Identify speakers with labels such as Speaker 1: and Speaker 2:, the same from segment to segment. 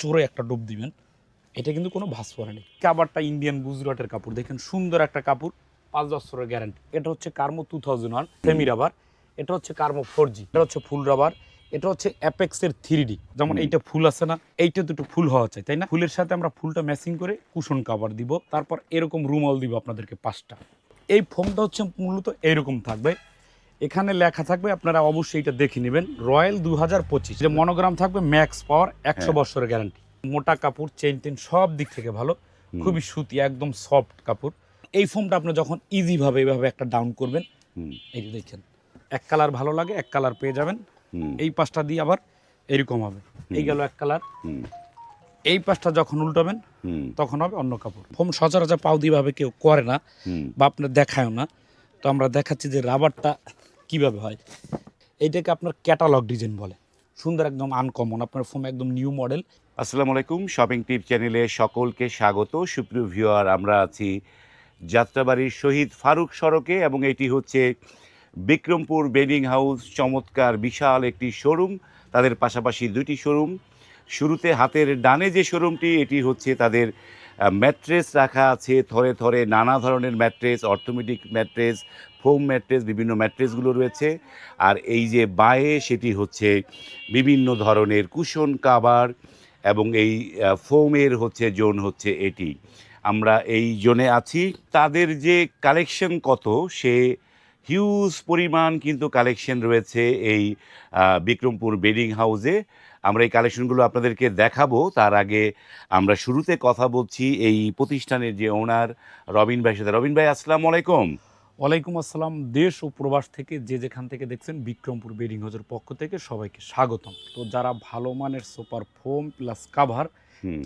Speaker 1: জোরে একটা ডুব দিবেন। এটা কিন্তু কোনো ভাস পরে নেই কাবারটা ইন্ডিয়ান গুজরাটের কাপড়। দেখেন সুন্দর একটা কাপড়, পাঁচ বছরের গ্যারান্টি। এটা হচ্ছে কার্মো two thousand one semi rubber, এটা হচ্ছে কার্মো ফোর জি, এটা হচ্ছে ফুল রাবার, এটা হচ্ছে অ্যাপেক্সের থ্রি ডি। যেমন এইটা ফুল আছে না, এইটা দুটো ফুল হওয়া চাই, তাই না? ফুলের সাথে আমরা ফুলটা ম্যাচিং করে কুশন কাভার দিব, তারপর এরকম রুমাল দিব আপনাদেরকে পাঁচটা। এই ফোমটা হচ্ছে মূলত এইরকম থাকবে। এখানে লেখা থাকবে আপনারা অবশ্যই এটা দেখে নেবেন রয়্যাল দু হাজার পঁচিশ। যে মনোগ্রাম থাকবে ম্যাক্স পাওয়ার একশো
Speaker 2: হ্যাঁ।
Speaker 1: বছরের গ্যারান্টি মোটা কাপড় চেন টেন সব দিক থেকে ভালো। খুবই সুতি একদম সফট কাপড়। এই ফোমটা আপনি যখন ইজিভাবে এইভাবে একটা ডাউন করবেন এই যে দেখছেন এক কালার ভালো লাগে এক কালার পেয়ে যাবেন। এই পাশটা দিয়ে আবার এরকম হবে। এই গেল এক কালার এই পাশটা যখন উল্টাবেন তখন হবে অন্য কাপড়। ফোম সচরাচর পাও দিয়েভাবে কেউ করে না বা আপনার দেখায়ও না। তো আমরা দেখাচ্ছি যে রাবারটা কীভাবে হয়? এইটাকে আপনার ক্যাটালগ ডিজাইন বলে। সুন্দর একদম আনকমন আপনার ফোন একদম নিউ মডেল
Speaker 2: আসসালামু আলাইকুম শপিং টিপ চ্যানেলে সকলকে স্বাগত। সুপ্রিয় ভিউয়ার আমরা আছি যাত্রাবাড়ির শহীদ ফারুক সড়কে এবং এটি হচ্ছে বিক্রমপুর বেডিং হাউস চমৎকার, বিশাল একটি শোরুম তাদের পাশাপাশি দুটি শোরুম শুরুতে হাতের ডানে যে শোরুমটি এটি হচ্ছে তাদের ম্যাট্রেস রাখা আছে, থরে থরে নানা ধরনের ম্যাট্রেস অর্থোমেটিক ম্যাট্রেস, ফোম ম্যাট্রেস, বিভিন্ন ম্যাট্রেসগুলো রয়েছে। আর এই যে বায়ে, সেটি হচ্ছে বিভিন্ন ধরনের কুশন কাভার এবং এই ফোমের হচ্ছে জোন হচ্ছে এটি। আমরা এই জোনে আছি। তাদের যে কালেকশন কত, সে হিউজ পরিমাণ কিন্তু কালেকশন রয়েছে এই বিক্রমপুর বেডিং হাউসে। আমরা এই কালেকশনগুলো আপনাদেরকে দেখাবো। তার আগে আমরা শুরুতে কথা বলছি এই প্রতিষ্ঠানের যে ওনার রবিন ভাইয়ের সাথে। রবিন ভাই আসসালামু আলাইকুম।
Speaker 1: ওয়ালাইকুম আসসালাম। দেশ ও প্রবাস থেকে যে যেখান থেকে দেখছেন বিক্রমপুর বেডিং হাউসের পক্ষ থেকে সবাইকে স্বাগতম। তো যারা ভালো মানের সুপার ফোম প্লাস কাভার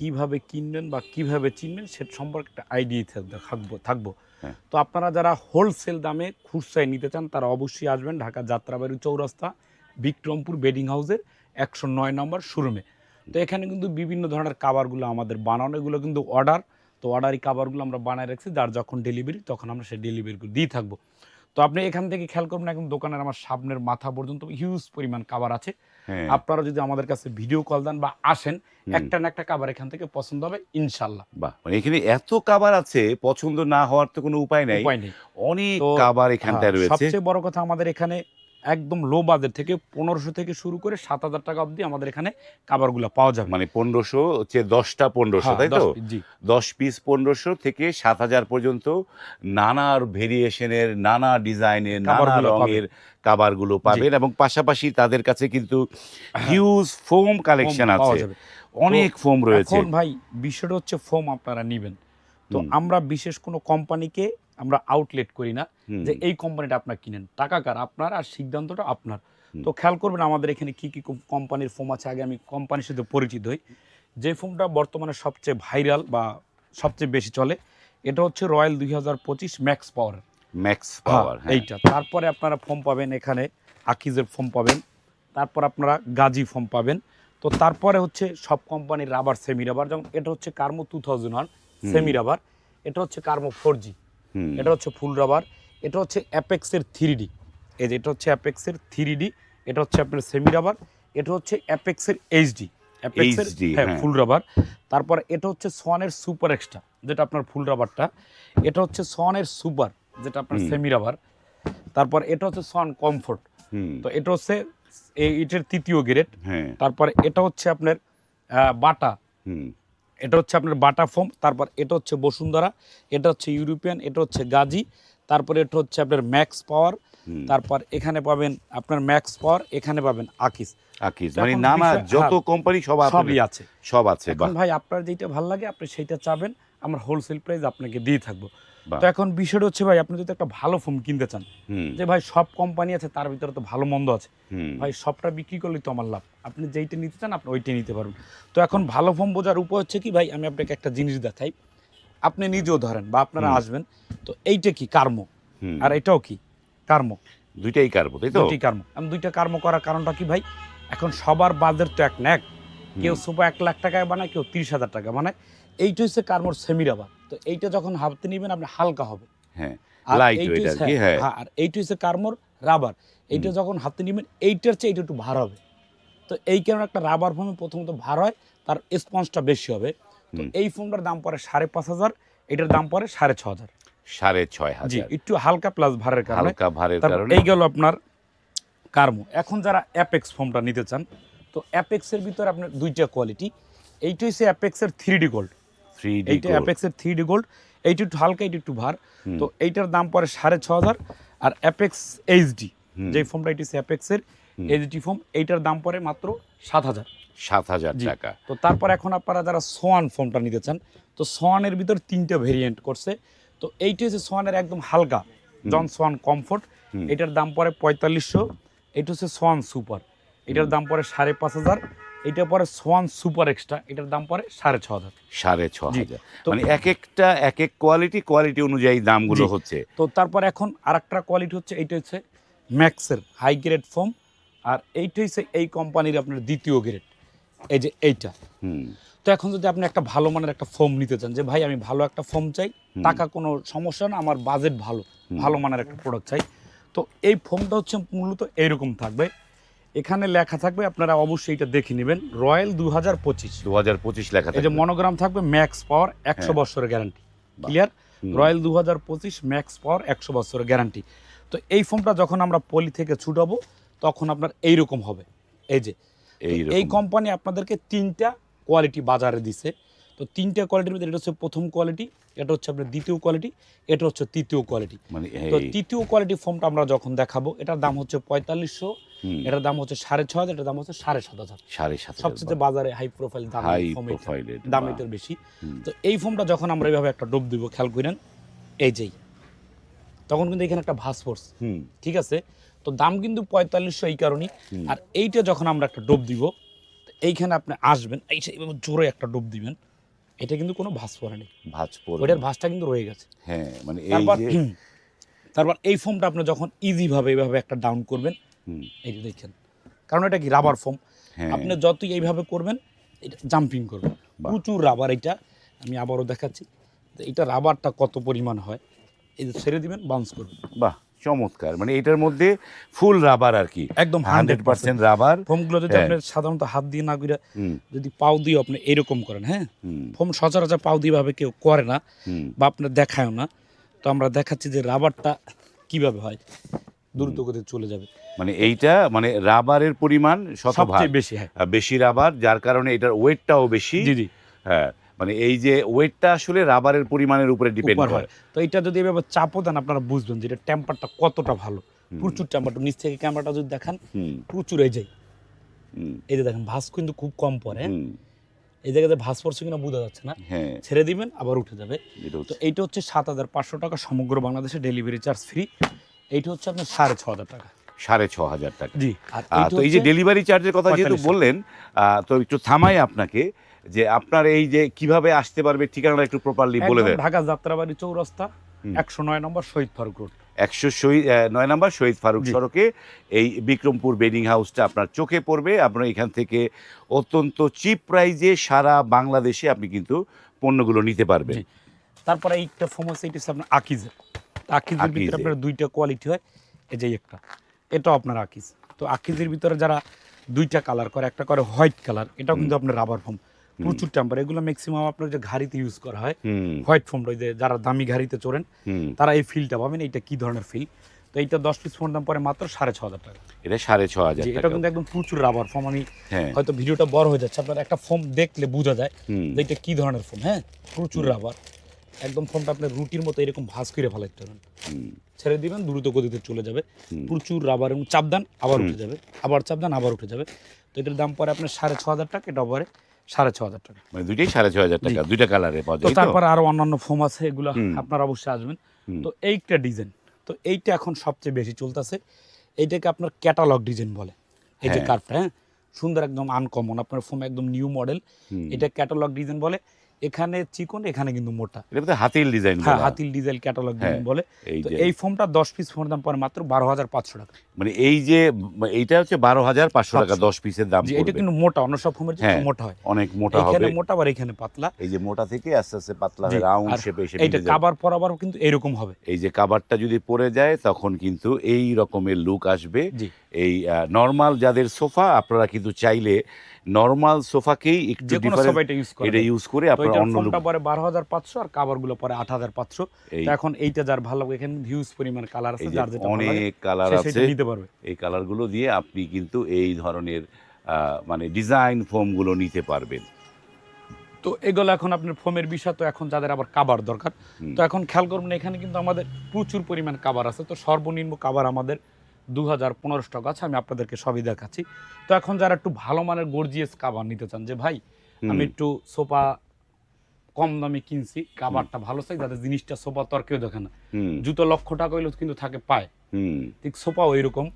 Speaker 1: কীভাবে কিনবেন বা কীভাবে চিনবেন সে সম্পর্কে একটা আইডিয়া থাকব থাকব।
Speaker 2: হ্যাঁ।
Speaker 1: তো আপনারা যারা হোলসেল দামে খুচরায় নিতে চান তারা অবশ্যই আসবেন ঢাকা যাত্রাবাড়ি চৌরাস্তা বিক্রমপুর বেডিং হাউসের একশো নয় নম্বর শোরুমে। তো এখানে কিন্তু বিভিন্ন ধরনের কাবারগুলো আমাদের বানানো এগুলো কিন্তু অর্ডার। তো অর্ডারি কাবারগুলো আমরা বানায় রাখছি যার যখন ডেলিভারি তখন আমরা সেই ডেলিভারিগুলো দিয়ে থাকব। তো আপনি এখান থেকে খেয়াল করবেন একদম দোকানের আমার সামনের মাথা পর্যন্ত হিউজ পরিমাণ কাবার আছে।
Speaker 2: হ্যাঁ।
Speaker 1: আপনারা যদি আমাদের কাছে ভিডিও কল দেন বা আসেন একটা না একটা কাবার এখান থেকে পছন্দ হবে ইনশাল্লাহ
Speaker 2: বাহ মানে এখানে এত কাবার আছে পছন্দ না হওয়ার তো কোনো উপায় নাই। অনেক কাবার এখানটায়
Speaker 1: হ্যাঁ,
Speaker 2: রয়েছে।
Speaker 1: সবচেয়ে বড় কথা আমাদের এখানে একদম লো বাজেট থেকে পনেরোশো থেকে শুরু করে সাত হাজার টাকা অবধি আমাদের এখানে কাবারগুলো পাওয়া যাবে।
Speaker 2: মানে পনেরোশো হচ্ছে দশটা পনেরোশো
Speaker 1: হ্যাঁ,
Speaker 2: তাই তো?
Speaker 1: দশ-
Speaker 2: পিস পনেরোশো থেকে সাত হাজার পর্যন্ত নানা ভেরিয়েশনের নানা ডিজাইনের নানা
Speaker 1: কাভারগুলো
Speaker 2: রঙের কাবারগুলো পাবেন এবং পাশাপাশি তাদের কাছে কিন্তু হিউজ ফোম কালেকশন আছে। অনেক ফোম রয়েছে।
Speaker 1: ভাই বিষয়টা হচ্ছে ফোম আপনারা নিবেন। তো আমরা বিশেষ কোনো কোম্পানিকে আমরা আউটলেট করি না যে এই কোম্পানিটা আপনার কিনেন। টাকা কার? আপনার আর সিদ্ধান্তটা আপনার। তো খেয়াল করবেন আমাদের এখানে কি কি কোম্পানির ফোম আছে আগে আমি কোম্পানির সাথে পরিচিত হই। যে ফোমটা বর্তমানে সবচেয়ে ভাইরাল বা সবচেয়ে বেশি চলে এটা হচ্ছে রয়্যাল দুই হাজার পঁচিশ ম্যাক্স পাওয়ার
Speaker 2: ম্যাক্স পাওয়ার
Speaker 1: এইটা। তারপরে আপনারা ফোম পাবেন এখানে আকিজের ফোম পাবেন। তারপর আপনারা গাজি ফোম পাবেন। তো তারপরে হচ্ছে সব কোম্পানির রাবার সেমি রাবার যেমন এটা হচ্ছে কার্মো two thousand one semi rubber এটা হচ্ছে কার্মো ফোর জি এটা হচ্ছে ফুল রাবার এটা হচ্ছে অ্যাপেক্সের থ্রি ডি এই যে এটা হচ্ছে অ্যাপেক্সের থ্রি ডি এটা হচ্ছে আপনার সেমি রাবার এটা হচ্ছে অ্যাপেক্সের এইচডি অ্যাপেক্সের হ্যাঁ
Speaker 2: হ্যাঁ।
Speaker 1: ফুল রাবার তারপর এটা হচ্ছে সোয়ানের সুপার এক্সট্রা যেটা আপনার ফুল রাবারটা এটা হচ্ছে সোয়ানের সুপার যেটা আপনার সেমি রাবার তারপর এটা হচ্ছে সোয়ান কমফোর্ট তো এটা হচ্ছে এই এটার তৃতীয় গ্রেড
Speaker 2: হ্যাঁ
Speaker 1: তারপর এটা হচ্ছে আপনার বাটা
Speaker 2: হুম,
Speaker 1: এটা হচ্ছে আপনার বাটা ফোম তারপর এটা হচ্ছে বসুন্ধরা এটা হচ্ছে ইউরোপিয়ান এটা হচ্ছে গাজি তারপরে এটা হচ্ছে আপনার ম্যাক্স পাওয়ার তারপর এখানে পাবেন আপনার ম্যাক্স পাওয়ার এখানে পাবেন আকিস।
Speaker 2: মানে নানা যত
Speaker 1: হ্যাঁ,
Speaker 2: কোম্পানি সব
Speaker 1: সবই আছে।
Speaker 2: সব আছে
Speaker 1: ভাই আপনার যেটা ভালো লাগে আপনি সেটা চাবেন আমরা হোলসেল প্রাইস আপনাকে দিয়ে থাকব। তো এখন বিষয়টা হচ্ছে ভাই আপনি যদি একটা ভালো ফোন কিনতে চান যে ভাই সব কোম্পানি আছে তার ভিতরে তো ভালো মন্দ আছে। ভাই সবটা বিক্রি করলেই তো আমার লাভ। আপনি যেইটা নিতে চান আপনি ওইটাই নিতে পারবেন। তো এখন ভালো ফোন বোঝার উপায় হচ্ছে কি ভাই আমি আপনাকে একটা জিনিস দেখাই। আপনি নিজেও ধরেন বা আপনারা আসবেন তো এইটা কি কার্মো। আর এটাও কি? কার্মো।
Speaker 2: দুইটাই কারবো তাই তো?
Speaker 1: দুটি কার্মো। আমি দুইটা কার্মো করার কারণটা কি ভাই এখন সবার বাজেট তো এক না এক কেউ সুপার এক লাখ টাকায় বানায় কেউ তিরিশ হাজার টাকা বানায়। এইটা হচ্ছে কার্মোর সেমি রাবার তো এইটা যখন হাতে নিবেন আপনি হালকা হবে।
Speaker 2: হ্যাঁ
Speaker 1: আর
Speaker 2: কি, হ্যাঁ।
Speaker 1: হ্যাঁ আর এইটা হচ্ছে কার্মোর রাবার এইটা যখন হাতে নিবেন এইটার চেয়ে এইটা একটু ভার হবে। তো এই কারণে একটা রাবার ফোমে প্রথমত ভার হয় তার স্পঞ্জটা বেশি হবে। তো এই ফোমটার দাম পড়ে সাড়ে পাঁচ হাজার এটার দাম পড়ে সাড়ে ছ হাজার।
Speaker 2: সাড়ে ছয়
Speaker 1: জি
Speaker 2: হাজার
Speaker 1: একটু হালকা প্লাস ভারের কারণে।
Speaker 2: হালকা ভারের কারণে।
Speaker 1: এই গেল আপনার কার্মো। এখন যারা অ্যাপেক্স ফোমটা নিতে চান তো অ্যাপেক্সের ভিতরে আপনার দুইটা কোয়ালিটি এইটা হচ্ছে অ্যাপেক্সের থ্রি ডি গোল্ড এইটা অ্যাপেক্সের থ্রি ডি গোল্ড এইটা একটু হালকা এইটা একটু ভার। তো এইটার দাম পড়ে সাড়ে ছ হাজার। আর অ্যাপেক্স এইচডি। যে ফোমটা এটি অ্যাপেক্সের। এইচডি ফোম এইটার দাম পড়ে মাত্র সাত হাজার।
Speaker 2: সাত হাজার টাকা।
Speaker 1: তো তারপর এখন আপনারা যারা সোয়ান ফোমটা নিতে চান তো সোয়ানের ভিতর তিনটা ভেরিয়েন্ট করছে। তো এইটা হচ্ছে সোয়ানের একদম হালকা জন সোয়ান কমফোর্ট। এটার দাম পড়ে পঁয়তাল্লিশশো। এটা হচ্ছে সোয়ান সুপার এটার দাম পড়ে সাড়ে পাঁচ হাজার। এটা পরে সোয়ান সুপার এক্সট্রা এটার দাম পরে সাড়ে ছ হাজার।
Speaker 2: সাড়ে ছ হাজার। মানে এক একটা এক এক কোয়ালিটি কোয়ালিটি অনুযায়ী দামগুলো হচ্ছে।
Speaker 1: তো তারপর এখন আর একটা কোয়ালিটি হচ্ছে এইটা হচ্ছে ম্যাক্সের হাই গ্রেড ফোম আর এইটা হচ্ছে এই কোম্পানির আপনার দ্বিতীয় গ্রেড এই যে এইটা। তো এখন যদি আপনি একটা ভালো মানের একটা ফোম নিতে চান যে ভাই আমি ভালো একটা ফোম চাই টাকা কোনো সমস্যা না আমার বাজেট ভালো ভালো মানের একটা প্রোডাক্ট চাই। তো এই ফোমটা হচ্ছে মূলত এইরকম থাকবে। এখানে লেখা থাকবে আপনারা অবশ্যই এটা দেখে নেবেন রয়্যাল দু হাজার পঁচিশ।
Speaker 2: দু হাজার পঁচিশ লেখা
Speaker 1: এই যে মনোগ্রাম থাকবে ম্যাক্স পাওয়ার একশো
Speaker 2: হ্যাঁ।
Speaker 1: বছরের গ্যারান্টি। ক্লিয়ার? রয়্যাল দু হাজার পঁচিশ ম্যাক্স পাওয়ার একশো বছরের গ্যারান্টি। তো এই ফোনটা যখন আমরা পলি থেকে ছুটাবো তখন আপনার এইরকম হবে। এই যে এই কোম্পানি আপনাদেরকে তিনটা কোয়ালিটি বাজারে দিছে। তো তিনটা কোয়ালিটির ভিতরে এটা হচ্ছে প্রথম কোয়ালিটি এটা হচ্ছে আপনার দ্বিতীয় কোয়ালিটি এটা হচ্ছে তৃতীয় কোয়ালিটি
Speaker 2: মানে
Speaker 1: তো
Speaker 2: এই,
Speaker 1: তৃতীয় কোয়ালিটি ফোমটা আমরা যখন দেখাবো এটার দাম হচ্ছে পঁয়তাল্লিশশো এটার দাম হচ্ছে সাড়ে ছ হাজার এটার দাম হচ্ছে সাড়ে সাত হাজার।
Speaker 2: সাড়ে সাত
Speaker 1: সবচেয়ে বাজারে হাই প্রোফাইল দাম দাম এটার বেশি। তো এই ফোমটা যখন আমরা এইভাবে একটা ডোব দিব খেয়াল করেন এই যেই তখন কিন্তু এখানে একটা ভাস পড়ছে। ঠিক আছে? তো দাম কিন্তু পঁয়তাল্লিশশো এই কারণেই। আর এইটা যখন আমরা একটা ডোব দিব এইখানে আপনি আসবেন এই এইভাবে জোরে একটা ডোব দিবেন এটা কিন্তু কোনো ভাস পড়ে নেই
Speaker 2: ভাঁজ পড়বে।
Speaker 1: ওইটার ভাসটা কিন্তু রয়ে গেছে।
Speaker 2: হ্যাঁ মানে এই যে
Speaker 1: তারপর এই ফোমটা আপনি যখন ইজিভাবে এইভাবে একটা ডাউন করবেন
Speaker 2: হুম,
Speaker 1: এই যে দেখেন কারণ এটা কি রাবার ফোম
Speaker 2: হ্যাঁ।
Speaker 1: আপনি যতই এইভাবে করবেন এটা জাম্পিং করবে। প্রচুর রাবার এটা আমি আবারও দেখাচ্ছি। এটা রাবারটা কত পরিমাণ হয় এই যে ছেড়ে দিবেন বাউন্স করবে
Speaker 2: বাহ। চমৎকার। মানে এটার মধ্যে ফুল রাবার আর কি।
Speaker 1: একদম
Speaker 2: হান্ড্রেড পার্সেন্ট রাবার।
Speaker 1: ফোমগুলো যদি
Speaker 2: হ্যাঁ।
Speaker 1: আপনি সাধারণত হাত দিয়ে না করে যদি পাও দিয়ে আপনি এরকম করেন হ্যাঁ? ফোম সচরাচর পাও দিয়ে ভাবে কেউ করে না বা আপনার দেখায়ও না। তো আমরা দেখাচ্ছি যে রাবারটা কীভাবে হয়। দ্রুত গতিতে চলে যাবে।
Speaker 2: মানে এইটা মানে রাবারের পরিমাণ শতভাগ।
Speaker 1: সবচেয়ে বেশি হ্যাঁ।
Speaker 2: বেশি রাবার যার কারণে এটার ওয়েটটাও বেশি।
Speaker 1: জি জি।
Speaker 2: হ্যাঁ। মানে এই যে ওয়েটটা আসলে রাবারের পরিমাণের উপরে ডিপেন্ড করে।
Speaker 1: তো এটা যদি এভাবে চাপও দেন আপনারা বুঝবেন যে এটা টেম্পারটা কতটা ভালো। প্রচুর টেম্পারটা নিচ থেকে ক্যামেরাটা যদি দেখান প্রচুর এই যায় এই যে দেখেন ভাস কিন্তু খুব কম হ্যাঁ? এই জায়গাতে ভাস পড়ছে কিনা বোঝা যাচ্ছে না।
Speaker 2: হ্যাঁ।
Speaker 1: ছেড়ে দিবেন আবার উঠে যাবে। তো এইটা হচ্ছে সাত হাজার পাঁচশো টাকা সমগ্র বাংলাদেশে ডেলিভারি চার্জ ফ্রি এইটা হচ্ছে আপনার সাড়ে ছ হাজার টাকা।
Speaker 2: সাড়ে ছ হাজার টাকা।
Speaker 1: জি
Speaker 2: তো এই যে ডেলিভারি চার্জের কথা যেহেতু বললেন তো একটু থামাই আপনাকে। যে আপনার এই যে কীভাবে আসতে পারবে ঠিকানাটা একটু প্রপারলি বলে দেন।
Speaker 1: ঢাকা যাত্রাবাড়ি চৌরাস্তা একশো নয় নম্বর শহীদ ফারুক রোড।
Speaker 2: একশো শহীদ নয় নম্বর শহীদ ফারুক। সড়কে এই বিক্রমপুর বেডিং হাউসটা আপনার চোখে পড়বে। আপনার এখান থেকে অত্যন্ত চিপ প্রাইজে সারা বাংলাদেশে আপনি কিন্তু পণ্যগুলো নিতে পারবেন।
Speaker 1: তারপরে এইটা ফোমাস এইটা হচ্ছে আপনার আকিজের আকিজের ভিতরে আপনার দুইটা কোয়ালিটি হয় এই যে একটা। এটাও আপনার আকিজ তো আকিজের ভিতরে যারা দুইটা কালার করে একটা করে হোয়াইট কালার এটাও কিন্তু আপনার রাবার ফোম প্রচুর টেম্পার এগুলো ম্যাক্সিমাম আপনার যে ঘাড়িতে ইউজ করা হয় হোয়াইট ফোমটা ওই যে যারা দামি ঘাড়িতে চড়েন তারা এই ফিলটা পাবেন এইটা কি ধরনের ফিল তো এইটা দশ পিস ফোন দাম পরে মাত্র সাড়ে ছ হাজার টাকা।
Speaker 2: এটা সাড়ে ছ হাজার
Speaker 1: এটা কিন্তু একদম প্রচুর রাবার ফোম আমি
Speaker 2: হ্যাঁ।
Speaker 1: হয়তো ভিডিওটা বড় হয়ে যাচ্ছে আপনার একটা ফোম দেখলে বোঝা যায় যে এটা কি ধরনের ফোম হ্যাঁ? প্রচুর রাবার একদম ফোনটা আপনার রুটির মতো এরকম ভাঁজ করে ফেলাইতে ছেড়ে দিবেন দ্রুত গতিতে চলে যাবে। প্রচুর রাবার এবং চাপ দেন আবার উঠে যাবে। আবার চাপ দেন আবার উঠে যাবে। তো এটার দাম পরে আপনার সাড়ে ছ হাজার টাকা এটা পরে সাড়ে ছ হাজার টাকা।
Speaker 2: মানে দুইটাই সাড়ে ছ হাজার টাকা দুইটা কালারে পাওয়া যায়?
Speaker 1: তারপর আরও অন্যান্য ফোম আছে এগুলো আপনারা অবশ্যই আসবেন। তো এইটা ডিজাইন তো এইটা এখন সবচেয়ে বেশি চলতেছে। এইটাকে আপনার ক্যাটালগ ডিজাইন বলে এই যে
Speaker 2: হ্যাঁ।
Speaker 1: কার্ভটা হ্যাঁ? সুন্দর একদম আনকমন আপনার ফোন একদম নিউ মডেল এটা ক্যাটালগ ডিজাইন বলে এখানে চিকন এখানে কিন্তু মোটা।
Speaker 2: এটা বোধহয় হাতিল ডিজাইন
Speaker 1: হ্যাঁ হাতিল ডিজেল ক্যাটালগ
Speaker 2: হ্যাঁ,
Speaker 1: বলে।
Speaker 2: এই
Speaker 1: ফোনটা দশ পিস ফোনের দাম পড়ে মাত্র বারো হাজার পাঁচশো টাকা।
Speaker 2: মানে এই যে এইটা হচ্ছে বারো হাজার পাঁচশো টাকা দশ পিসের দাম
Speaker 1: এটা কিন্তু মোটা অন্য সব ফোনের
Speaker 2: হ্যাঁ,
Speaker 1: মোটা হয়।
Speaker 2: অনেক মোটা
Speaker 1: এখানে মোটা আবার এখানে পাতলা।
Speaker 2: এই যে মোটা থেকে আস্তে আস্তে পাতলা
Speaker 1: জি,
Speaker 2: রাউন্ড শেপে এসে যাবে।
Speaker 1: কাবার পর আবার কিন্তু এরকম হবে।
Speaker 2: এই যে কাবারটা যদি পরে যায় তখন কিন্তু এই রকমের লুক আসবে। এই নর্মাল যাদের সোফা আপনারা কিন্তু চাইলে নর্মাল সোফাকেই একটু ডিফারেন্ট
Speaker 1: এটা ইউজ করে
Speaker 2: আপনারা অন্য লুক
Speaker 1: ফোনটা পরে বারো হাজার পাঁচশো আর কাবারগুলো পরে আট হাজার পাঁচশো।
Speaker 2: এই
Speaker 1: তো এখন এইটা যার ভালো লাগে এখানে হিউজ পরিমাণ কালার আছে যার যেটা ভালো লাগে
Speaker 2: অনেক কালার আছে।
Speaker 1: নিতে পারবে।
Speaker 2: এই কালারগুলো দিয়ে আপনি কিন্তু এই ধরনের মানে ডিজাইন ফোমগুলো নিতে পারবেন।
Speaker 1: তো এগুলো এখন আপনার ফোমের বিষয় তো এখন যাদের আবার কাবার দরকার তো এখন খেয়াল করবেন এখানে কিন্তু আমাদের প্রচুর পরিমাণ কাবার আছে। তো সর্বনিম্ন কাবার আমাদের দু হাজার পনেরোশো টাকা আছে আমি আপনাদেরকে সবই দেখাচ্ছি। তো এখন যারা একটু ভালো মানের গর্জিয়াস কাবার নিতে চান যে ভাই আমি একটু সোফা কম দামে কিনছি কাবারটা ভালো চাই যাতে জিনিসটা সোফা তো আর কেউ দেখে না। জুতো লক্ষ টাকা হইলেও কিন্তু থাকে পায়। ঠিক সোফাও এরকম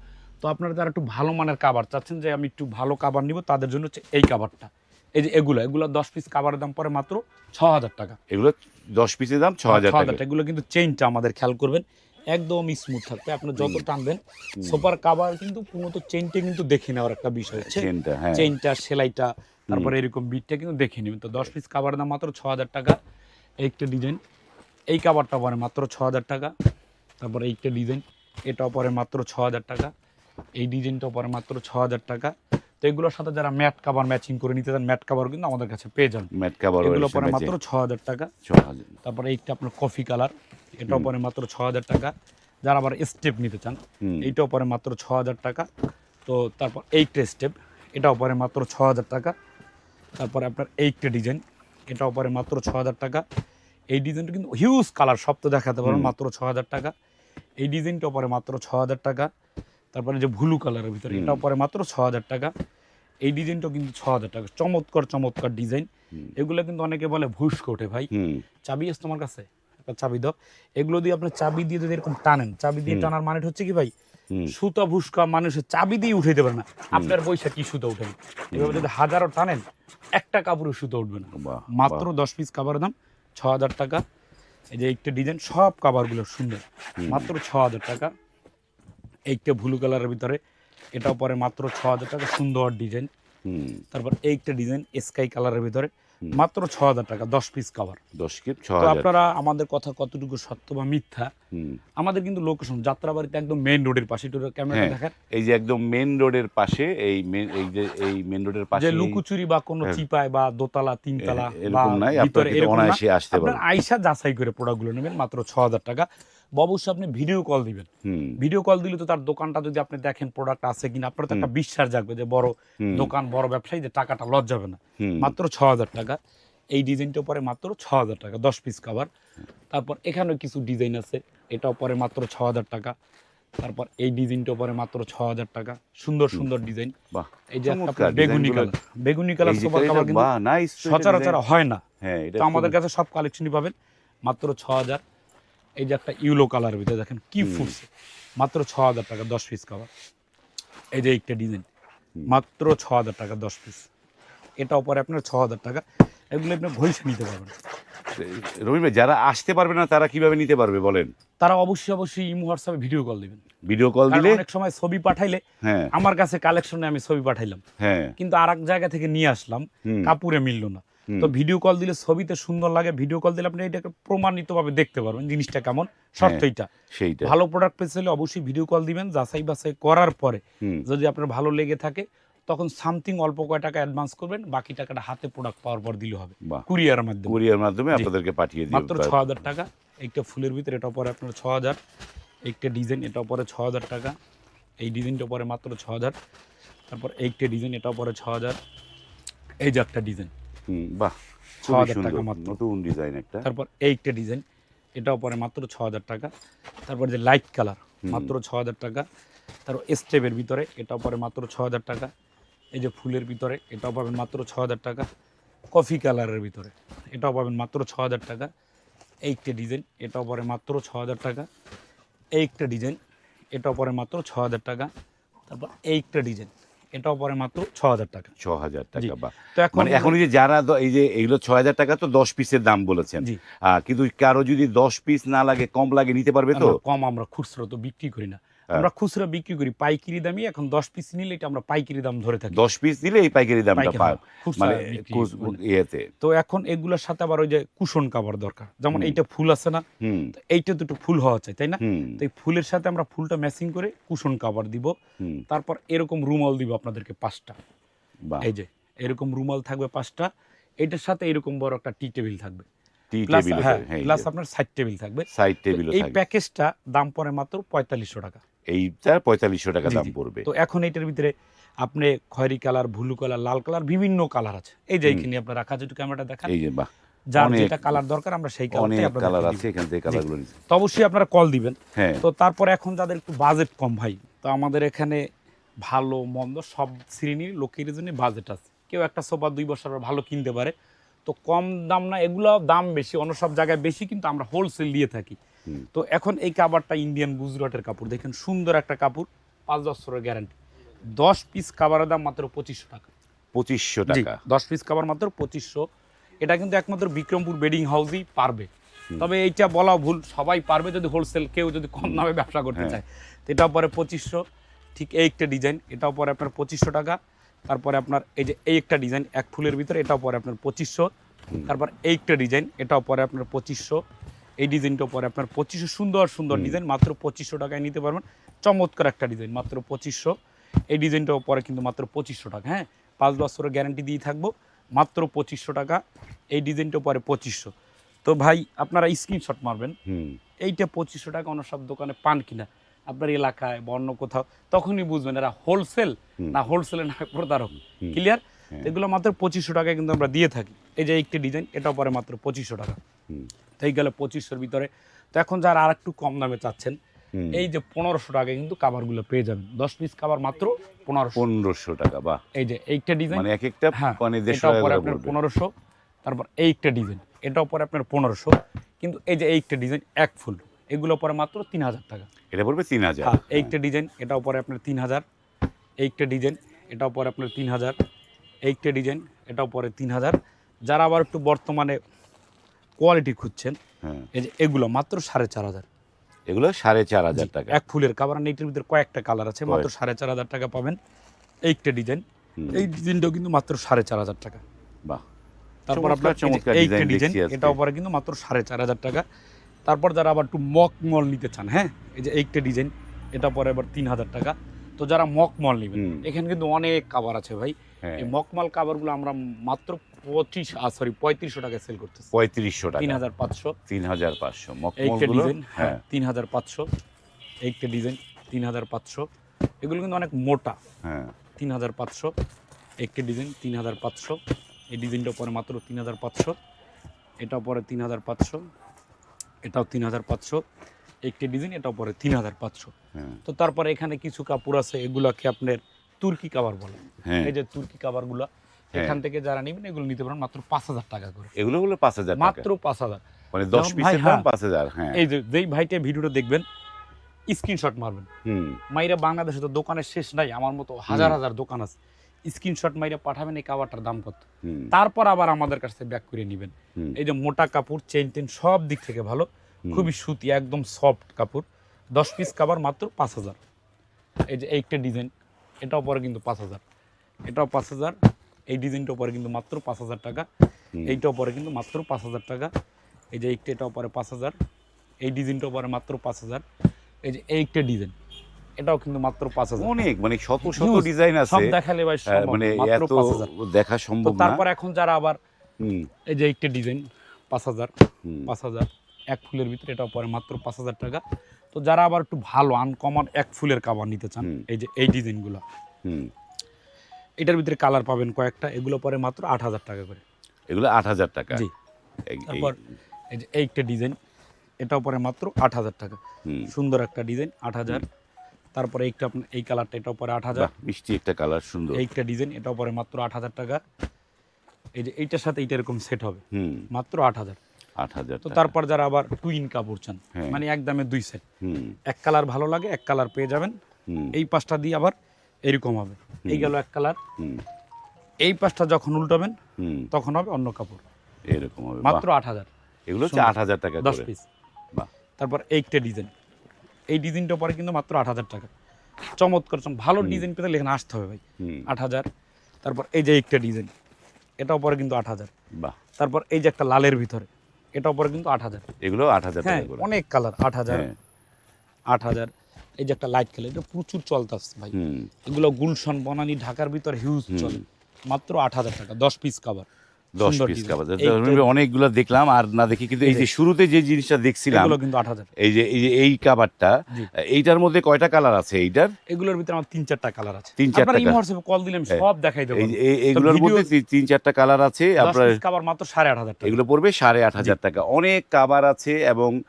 Speaker 1: তো আপনারা যারা একটু ভালো মানের কাবার চাচ্ছেন যে আমি একটু ভালো কাবার নিব তাদের জন্য হচ্ছে এই কাবারটা এই যে এগুলো এগুলো দশ পিস কাবারের দাম পরে মাত্র ছ হাজার টাকা।
Speaker 2: এগুলো দশ পিসের দাম ছ হাজার টাকা।
Speaker 1: টাকা। এগুলো কিন্তু চেইনটা আমাদের খেয়াল করবেন। একদম স্মুথ থাকবে। আপনি যত টানবেন সোফার কাবার কিন্তু মূলত চেইনটা কিন্তু দেখে নেওয়ার একটা বিষয় হচ্ছে।
Speaker 2: চেনটা হ্যাঁ।
Speaker 1: চেইনটা সেলাইটা তারপরে এরকম বিটটা কিন্তু দেখে নেবেন। তো দশ পিস কাবার দাম মাত্র ছ হাজার টাকা একটা ডিজাইন এই কাবারটা পরে মাত্র ছ হাজার টাকা তারপরে এইটা ডিজাইন এটাও পরে মাত্র ছ হাজার টাকা এই ডিজাইনটাও পরে মাত্র ছ হাজার টাকা। তো এগুলোর সাথে যারা ম্যাট কাভার ম্যাচিং করে নিতে চান ম্যাট কাভার কিন্তু আমাদের কাছে পেয়ে যান।
Speaker 2: ম্যাট কাভার
Speaker 1: এগুলো পরে মাত্র ছ হাজার টাকা।
Speaker 2: ছ হাজার
Speaker 1: তারপরে এইটা আপনার কফি কালার এটাও পরে মাত্র ছ হাজার টাকা। যারা আবার স্টেপ নিতে চান এইটাও পরে মাত্র ছ হাজার টাকা। তো তারপর এইটা স্টেপ এটাও পরে মাত্র ছ হাজার টাকা। তারপরে আপনার এইটা ডিজাইন এটাও পরে মাত্র ছ হাজার টাকা। এই ডিজাইনটা কিন্তু হিউজ কালার সব তো দেখাতে পারবেন মাত্র ছ হাজার টাকা। এই ডিজাইনটাও পরে মাত্র ছ হাজার টাকা। তারপরে যে ব্লু কালারের ভিতরে এটাও পরে মাত্র ছ হাজার টাকা। এই ডিজাইনটাও কিন্তু ছ হাজার টাকা। চমৎকার চমৎকার ডিজাইন। এগুলো কিন্তু অনেকে বলে ভুস্ক ওঠে ভাই চাবি আছে তোমার কাছে? একটা চাবি দাও। এগুলো দিয়ে আপনি চাবি দিয়ে যদি এরকম টানেন চাবি দিয়ে টানার মানে হচ্ছে কি ভাই? সুতা ভুসকা মানুষের চাবি দিয়ে উঠাইতে পারে না। আপনার পয়সা কি সুতা উঠেন এভাবে যদি হাজারো টানেন একটা কাপড়ের সুতা উঠবে না। মাত্র দশ পিস কাবারের দাম ছ হাজার টাকা। এই যে একটা ডিজাইন সব কাবারগুলো সুন্দর। মাত্র ছ হাজার টাকা। এইটা ব্লু কালারের ভিতরে। এটাও পরে মাত্র ছ হাজার টাকা সুন্দর ডিজাইন। তারপর এইটা ডিজাইন স্কাই কালারের ভিতরে। মাত্র ছ হাজার টাকা দশ পিস কাভার।
Speaker 2: দশ
Speaker 1: তো আপনারা আমাদের কথা কতটুকু সত্য বা মিথ্যা আমাদের কিন্তু লোকেশন যাত্রাবাড়িতে একদম মেইন রোডের পাশে। একটু ক্যামেরা দেখেন।
Speaker 2: এই যে একদম মেন রোডের পাশে এই এই যে এই মেন রোডের পাশে
Speaker 1: যে লুকুচুরি বা কোনো
Speaker 2: হ্যাঁ।
Speaker 1: চিপায় বা দোতলা তিনতলা বা
Speaker 2: এরকম নাই
Speaker 1: ভিতরে
Speaker 2: আপনারা
Speaker 1: এরকম না।
Speaker 2: আসতে
Speaker 1: আপনার
Speaker 2: পারবেন।
Speaker 1: আইসা যাচাই করে প্রোডাক্টগুলো নেবেন মাত্র ছ হাজার টাকা। অবশ্যই আপনি ভিডিও কল দিবেন। ভিডিও কল দিলে তো তার দোকানটা যদি আপনি দেখেন প্রোডাক্ট আছে কিনা আপনার তো একটা বিশ্বাস জাগবে যে বড় দোকান বড় ব্যবসায়ী যে টাকাটা লস যাবে না। মাত্র ছ হাজার টাকা। এই ডিজাইনটা পরে মাত্র ছ হাজার টাকা দশ পিস কাভার তারপর এখানেও কিছু ডিজাইন আছে এটাও পরে মাত্র ছ হাজার টাকা। তারপর এই ডিজাইনটাও পরে মাত্র ছ হাজার টাকা। সুন্দর সুন্দর ডিজাইন। এই যে বেগুনি কালার। বেগুনি কালার
Speaker 2: যে
Speaker 1: কাভার কিন্তু সচরাচর হয় না।
Speaker 2: হ্যাঁ এটা
Speaker 1: তো আমাদের কাছে সব কালেকশনই পাবেন। মাত্র ছ হাজার এই যে একটা ইউলো কালারের ভিতরে দেখেন কি ফুটছে। মাত্র ছ হাজার টাকা দশ পিস কাভার এই যে একটা ডিজাইন মাত্র ছ হাজার টাকা দশ পিস এটাও পরে আপনার ছ হাজার টাকা। এগুলো আপনি ঘষে নিতে পারবেন।
Speaker 2: রবি ভাই যারা আসতে পারবে না তারা কীভাবে নিতে পারবে বলেন?
Speaker 1: তারা অবশ্যই অবশ্যই ইমো হোয়াটসঅ্যাপে ভিডিও কল দিবেন।
Speaker 2: ভিডিও কল দিলে
Speaker 1: অনেক সময় ছবি পাঠাইলে
Speaker 2: হ্যাঁ।
Speaker 1: আমার কাছে কালেকশনে আমি ছবি পাঠাইলাম।
Speaker 2: হ্যাঁ।
Speaker 1: কিন্তু আর এক জায়গা থেকে নিয়ে আসলাম। কাপুরে মিললো না। তো ভিডিও কল দিলে ছবিতে সুন্দর লাগে ভিডিও কল দিলে আপনি এটাকে প্রমাণিতভাবে দেখতে পারবেন জিনিসটা কেমন শর্ত
Speaker 2: হ্যাঁ।
Speaker 1: এইটা
Speaker 2: সেইটা
Speaker 1: ভালো প্রোডাক্ট পেতে হলে অবশ্যই ভিডিও কল দিবেন যাচাই বাছাই করার পরে যদি আপনার ভালো লেগে থাকে তখন সামথিং অল্প কয় টাকা অ্যাডভান্স করবেন বাকি টাকাটা হাতে প্রোডাক্ট পাওয়ার পর দিলে হবে। কুরিয়ার মাধ্যমে।
Speaker 2: কুরিয়ার মাধ্যমে আপনাদেরকে পাঠিয়ে দিও।
Speaker 1: মাত্র ছ হাজার টাকা একটা ফুলের ভিতরে এটা পরে আপনার ছ হাজার একটা ডিজাইন এটা পরে ছ হাজার টাকা এই ডিজাইনটা পরে মাত্র ছ হাজার তারপর একটা ডিজাইন এটা পরে ছ হাজার এই যে একটা ডিজাইন
Speaker 2: বাহ খুবই সুন্দর
Speaker 1: টাকা মাত্র।
Speaker 2: নতুন ডিজাইন একটা।
Speaker 1: তারপর এইটা ডিজাইন এটাও পরে মাত্র ছ হাজার টাকা। তারপর যে লাইট কালার মাত্র ছ হাজার টাকা। তারপর স্টেপের ভিতরে এটাও পরে মাত্র ছ হাজার টাকা। এই যে ফুলের ভিতরে এটাও পাবেন মাত্র ছ হাজার টাকা। কফি কালারের ভিতরে এটাও পাবেন মাত্র ছ হাজার টাকা। এইটা ডিজাইন এটাও পরে মাত্র ছ হাজার টাকা। এইটা ডিজাইন এটাও পরে মাত্র ছ হাজার টাকা। তারপর এইটা ডিজাইন এটাও পরে মাত্র ছ হাজার টাকা।
Speaker 2: ছ হাজার টাকা বা
Speaker 1: তো এখন
Speaker 2: মানে এখন যে যারা এই যে এগুলো ছ হাজার টাকা তো দশ পিসের দাম বলেছেন। কিন্তু কারও যদি দশ পিস না লাগে কম লাগে নিতে পারবে তো?
Speaker 1: কম আমরা খুচরো তো বিক্রি করি না। আমরা খুচরো বিক্রি করি পাইকারি দামই এখন দশ পিস নিলে এটা আমরা পাইকারি দাম ধরে থাকি।
Speaker 2: দশ পিস দিলে এই পাইকারি দামটা মানে
Speaker 1: বিক্রি
Speaker 2: কুস-
Speaker 1: করি না।
Speaker 2: ইয়েতে।
Speaker 1: তো এখন এগুলোর সাথে আবার ওই যে কুশন কাভার দরকার। যেমন এইটা ফুল আছে না এইটা দুটো ফুল হওয়া চাই তাই না? তো এই ফুলের সাথে আমরা ফুলটা ম্যাচিং করে কুশন কাভার দিব। তারপর এরকম রুমাল দিব আপনাদেরকে পাঁচটা। এই যে এরকম রুমাল থাকবে পাঁচটা। এটার সাথে এরকম বড় একটা টি টেবিল থাকবে। প্লাস হ্যাঁ আপনার সাইড টেবিল থাকবে।
Speaker 2: সাইড
Speaker 1: তো
Speaker 2: টেবিলও
Speaker 1: এই প্যাকেজটা দাম পড়ে মাত্র পঁয়তাল্লিশশো টাকা।
Speaker 2: এইটা পঁয়তাল্লিশশো টাকা দাম পড়বে।
Speaker 1: তো এখন এটার ভিতরে আপনি খয়েরি কালার ব্লু কালার লাল কালার বিভিন্ন কালার আছে। এই যে এইখানে আপনার রাখা যেটু ক্যামেরাটা দেখান।
Speaker 2: এই যে বাহ।
Speaker 1: যার যেটা কালার দরকার আমরা সেই
Speaker 2: কালার আছে এখান থেকে কালারগুলো
Speaker 1: তো অবশ্যই আপনারা কল দিবেন।
Speaker 2: হ্যাঁ।
Speaker 1: তো তারপর এখন যাদের একটু বাজেট কম ভাই তো আমাদের এখানে ভালো মন্দ সব শ্রেণির লোকের জন্য বাজেট আছে। কেউ একটা সোফা দুই বছর ভালো কিনতে পারে। তো কম দাম না এগুলো দাম বেশি অন্য সব জায়গায় বেশি কিন্তু আমরা হোলসেল দিয়ে থাকি। তো এখন এই কাবারটা ইন্ডিয়ান গুজরাটের কাপড়। দেখেন সুন্দর একটা কাপড় পাঁচ বছরের গ্যারান্টি দশ পিস কাবারের দাম মাত্র পঁচিশশো টাকা।
Speaker 2: পঁচিশশো টাকা।
Speaker 1: দশ পিস কাবার মাত্র পঁচিশশো। এটা কিন্তু একমাত্র বিক্রমপুর বেডিং হাউসই পারবে। তবে এইটা বলা ভুল সবাই পারবে যদি হোলসেল কেউ যদি কম দামে ব্যবসা করতে
Speaker 2: হ্যাঁ।
Speaker 1: চায়। তো এটাও পরে পঁচিশশো। ঠিক এই একটা ডিজাইন এটাও পরে আপনার পঁচিশশো টাকা। তারপরে আপনার এই যে এই একটা ডিজাইন এক ফুলের ভিতরে এটাও পরে আপনার পঁচিশশো। তারপর এই একটা ডিজাইন এটাও পরে আপনার পঁচিশশো। এই ডিজাইনটাও পরে আপনার পঁচিশশো সুন্দর সুন্দর ডিজাইন মাত্র পঁচিশশো টাকায় নিতে পারবেন। চমৎকার একটা ডিজাইন মাত্র পঁচিশশো। এই ডিজাইনটাও পরে কিন্তু মাত্র পঁচিশশো টাকা হ্যাঁ? পাঁচ বছরের গ্যারান্টি দিয়ে থাকব মাত্র পঁচিশশো টাকা। এই ডিজাইনটা পরে পঁচিশশো। তো ভাই আপনারা স্ক্রিনশট মারবেন।
Speaker 2: হুম।
Speaker 1: এইটা পঁচিশশো টাকা অন্য সব দোকানে পান কিনা? আপনার এলাকায় বা অন্য কোথাও তখনই বুঝবেন এরা হোলসেল না হোলসেলে না প্রতারক। ক্লিয়ার। এগুলো মাত্র পঁচিশশো টাকায় কিন্তু আমরা দিয়ে থাকি। এই যে একটি ডিজাইন এটা পরে মাত্র পঁচিশশো টাকা।
Speaker 2: হুম।
Speaker 1: তো এই গেল পঁচিশশোর ভিতরে। তো এখন যারা আর একটু কম দামে চাচ্ছেন এই যে পনেরোশো টাকায় কিন্তু কাভারগুলো পেয়ে যাবেন। দশ পিস কাভার মাত্র পনেরোশো।
Speaker 2: পনেরোশো টাকা বা
Speaker 1: এই যে এইটা ডিজাইন
Speaker 2: মানে এক একটা
Speaker 1: হ্যাঁ
Speaker 2: মানে দেড়শো
Speaker 1: এটাও পরে আপনার পনেরোশো তারপর এই একটা ডিজাইন এটাও পরে আপনার পনেরোশো। কিন্তু এই যে এই একটা ডিজাইন এক ফুল এগুলো পরে মাত্র তিন হাজার টাকা।
Speaker 2: এটা পড়বে তিন হাজার।
Speaker 1: হ্যাঁ এইটা ডিজাইন এটাও পরে আপনার তিন হাজার। এইটা ডিজাইন এটাও পরে আপনার তিন হাজার। এইটা ডিজাইন এটাও পরে তিন হাজার। যারা আবার একটু বর্তমানে কোয়ালিটি খুঁজছেন
Speaker 2: হ্যাঁ।
Speaker 1: এই যে এগুলো মাত্র সাড়ে চার হাজার।
Speaker 2: এগুলো সাড়ে চার হাজার টাকা।
Speaker 1: এক ফুলের কাবার এইটার ভিতরে কয়েকটা কালার আছে মাত্র সাড়ে চার হাজার টাকা পাবেন এইটা ডিজাইন এই ডিজাইনটাও কিন্তু মাত্র সাড়ে চার হাজার টাকা।
Speaker 2: বাহ।
Speaker 1: তারপর আপনার এই
Speaker 2: চমৎকার
Speaker 1: এইটা
Speaker 2: ডিজাইন
Speaker 1: এটাও পরে কিন্তু মাত্র সাড়ে চার হাজার টাকা। তারপর যারা আবার একটু মক মল নিতে চান হ্যাঁ এই যে এইটা ডিজাইন এটা পরে আবার তিন হাজার টাকা। তো যারা মক মল নেবেন এখানে কিন্তু অনেক কাবার আছে ভাই। এই মকমাল কাবারগুলো আমরা মাত্র পঁচিশ সরি পঁয়ত্রিশশো টাকায় সেল করতেছি
Speaker 2: পঁয়ত্রিশশো টাকা
Speaker 1: তিন হাজার পাঁচশো
Speaker 2: তিন হাজার পাঁচশো
Speaker 1: এইটা ডিজাইন হ্যাঁ
Speaker 2: হ্যাঁ
Speaker 1: তিন হাজার পাঁচশো এইটা ডিজাইন তিন হাজার পাঁচশো এগুলো কিন্তু অনেক মোটা
Speaker 2: হ্যাঁ
Speaker 1: তিন হাজার পাঁচশো একটা ডিজাইন তিন হাজার পাঁচশো এই ডিজাইনটা পরে মাত্র তিন হাজার পাঁচশো এটাও পরে তিন হাজার পাঁচশো এটাও তিন হাজার পাঁচশো একটি ডিজাইন এটাও পরে তিন হাজার পাঁচশো
Speaker 2: হ্যাঁ
Speaker 1: তো তারপরে এখানে কিছু কাপড় আছে এগুলাকে আপনার তুর্কি কাবার বলে।
Speaker 2: হ্যাঁ।
Speaker 1: এই যে তুর্কি কাবারগুলো এখান থেকে যারা নেবেন এগুলো নিতে পারেন মাত্র পাঁচ হাজার টাকা করে।
Speaker 2: এগুলো হলো পাঁচ হাজার
Speaker 1: মাত্র পাঁচ হাজার।
Speaker 2: মানে দশ পিসের দাম
Speaker 1: হ্যাঁ।
Speaker 2: পাঁচ হাজার হ্যাঁ।
Speaker 1: এই যে যেই ভাইটা ভিডিওটা দেখবেন স্ক্রিনশট মারবেন। মাইরা বাংলাদেশে তো দোকানের শেষ নাই আমার মতো হাজার হাজার দোকান আছে। স্ক্রিনশট মাইরা পাঠাবেন এই কাবারটার দাম কত। তারপর আবার আমাদের কাছ থেকে ব্যাক করে নেবেন। এই যে মোটা কাপড় চেন টেন সব দিক থেকে ভালো। খুবই সুতি একদম সফট কাপড়। দশ পিস কাবার মাত্র পাঁচ হাজার। এই যে এইটা ডিজাইন এটাও পরে কিন্তু পাঁচ হাজার। এটাও পাঁচ হাজার এই ডিজাইনটাও পরে কিন্তু মাত্র পাঁচ হাজার টাকা। এইটাও পরে কিন্তু মাত্র পাঁচ হাজার টাকা। এই যে এইটা এটাও পরে পাঁচ হাজার এই ডিজাইনটাও পরে মাত্র পাঁচ হাজার। এই যে এইটা ডিজাইন এটাও কিন্তু মাত্র পাঁচ হাজার।
Speaker 2: অনেক মানে শত শত ডিজাইন
Speaker 1: সব
Speaker 2: আছে।
Speaker 1: দেখালে ভাই
Speaker 2: মানে এত দেখা সম্ভব না
Speaker 1: তারপর এখন যারা আবার এই যে একটা ডিজাইন পাঁচ হাজার। পাঁচ হাজার এক ফুলের ভিতরে এটাও পরে মাত্র পাঁচ হাজার টাকা। তো যারা আবার একটু ভালো আনকমন এক ফুলের কাবার নিতে চান এই যে এই ডিজাইনগুলো।
Speaker 2: হুম।
Speaker 1: এটার ভিতরে কালার পাবেন কয়েকটা এগুলো পরে মাত্র আট হাজার টাকা করে।
Speaker 2: এগুলো আট হাজার টাকা।
Speaker 1: জি। তারপর এই যে এইটা ডিজাইন এটাও পরে মাত্র আট হাজার টাকা।
Speaker 2: হুম।
Speaker 1: সুন্দর একটা ডিজাইন আট হাজার। তারপরে এইটা আপনার এই কালারটা এটাও পরে আট হাজার।
Speaker 2: মিষ্টি একটা কালার সুন্দর।
Speaker 1: এইটা ডিজাইন এটাও পরে মাত্র আট হাজার টাকা। এই যে এইটার সাথে এইটা এরকম সেট হবে।
Speaker 2: হুম।
Speaker 1: মাত্র আট হাজার।
Speaker 2: আট হাজার
Speaker 1: তো তারপর যারা আবার টুইন কাপড় চান
Speaker 2: হ্যাঁ।
Speaker 1: মানে এক দামে দুই সেট
Speaker 2: হুম।
Speaker 1: এক কালার ভালো লাগে এক কালার পেয়ে যাবেন। এই পাঁচটা দিয়ে আবার এরকম হবে। এই গেল এক কালার এই পাশটা যখন উল্টাবেন তখন হবে অন্য কাপড়।
Speaker 2: এরকম হবে।
Speaker 1: মাত্র আট হাজার।
Speaker 2: এগুলো হচ্ছে আট হাজার টাকা
Speaker 1: দশ পিস
Speaker 2: বাহ।
Speaker 1: তারপর এইটা ডিজাইন এই ডিজাইনটা পরে কিন্তু মাত্র আট হাজার টাকা। চমৎকার চম- ভালো ডিজাইন পেতে এখানে আসতে হবে ভাই। আট হাজার। তারপর এই যে একটা ডিজাইন এটাও পরে কিন্তু আট হাজার।
Speaker 2: বাহ।
Speaker 1: তারপর এই যে একটা লালের ভিতরে। এটাও উপরে কিন্তু আট হাজার।
Speaker 2: এগুলো আট হাজার
Speaker 1: হ্যাঁ অনেক কালার আট হাজার
Speaker 2: হ্যাঁ।
Speaker 1: আট হাজার। এই যে একটা লাইট কালার এটা প্রচুর চলতাছে ভাই। এগুলো গুলশন বনানি ঢাকার ভিতর হিউজ চলে। মাত্র আট হাজার টাকা দশ পিস কাভার
Speaker 2: দশ পিস কাপড় অনেকগুলো দেখলাম আর না দেখি কিন্তু এই যে শুরুতে যে জিনিসটা দেখছিলাম এই যে এই যে এই কাবারটা এইটার মধ্যে কয়টা কালার আছে এইটার?
Speaker 1: এগুলোর ভিতরে আমার তিন চারটা কালার আছে।
Speaker 2: তিন চারটা colour।
Speaker 1: কল দিলে আমি সব দেখাই দেবো। video-
Speaker 2: মধ্যে তিন চারটা কালার আছে আপনার
Speaker 1: কাভার মাত্র সাড়ে আট হাজার টাকা।
Speaker 2: এগুলো পড়বে সাড়ে আট হাজার টাকা। অনেক কাবার আছে এবং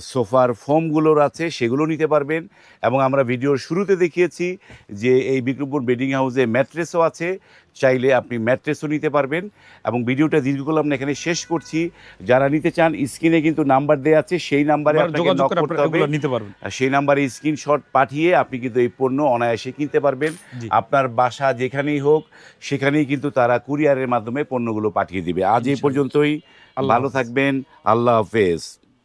Speaker 2: সোফার ফোমগুলোর আছে সেগুলো নিতে পারবেন। এবং আমরা ভিডিওর শুরুতে দেখিয়েছি যে এই বিক্রমপুর বেডিং হাউসে ম্যাট্রেসও আছে চাইলে আপনি ম্যাট্রেসও নিতে পারবেন এবং ভিডিওটা দীর্ঘ করলাম না এখানে শেষ করছি। যারা নিতে চান স্ক্রিনে কিন্তু নাম্বার দেওয়া আছে সেই নাম্বারে
Speaker 1: এবার
Speaker 2: আপনাকে নক করতে হবে।
Speaker 1: নিতে পারবেন।
Speaker 2: সেই নাম্বারে স্ক্রিনশট পাঠিয়ে আপনি কিন্তু এই পণ্য অনায়াসে কিনতে পারবেন। আপনার বাসা যেখানেই হোক সেখানেই কিন্তু তারা কুরিয়ারের মাধ্যমে পণ্যগুলো পাঠিয়ে দিবে। আজ এই পর্যন্তই। ভালো থাকবেন। আল্লাহ হাফেজ।